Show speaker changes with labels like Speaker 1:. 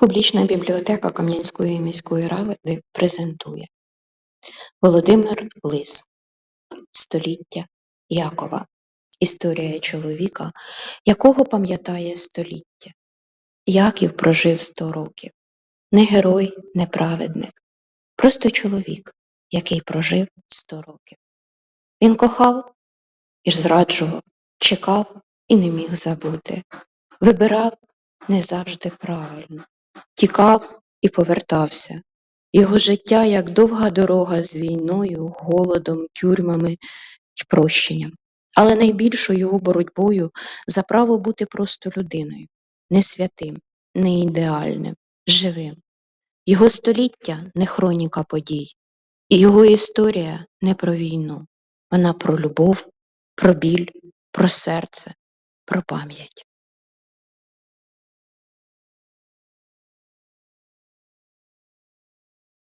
Speaker 1: Публічна бібліотека Кам'янської міської ради презентує Володимир Лис Століття Якова. Історія чоловіка, якого пам'ятає століття. Яків прожив сто років. Не герой, не праведник, просто чоловік, який прожив сто років. Він кохав і зраджував, чекав і не міг забути, вибирав не завжди правильно, тікав і повертався. Його життя як довга дорога з війною, голодом, тюрмами й прощенням, але найбільшою його боротьбою за право бути просто людиною, не святим, не ідеальним, живим. Його століття не хроніка подій, і його історія не про війну, вона про любов, про біль, про серце, про пам'ять.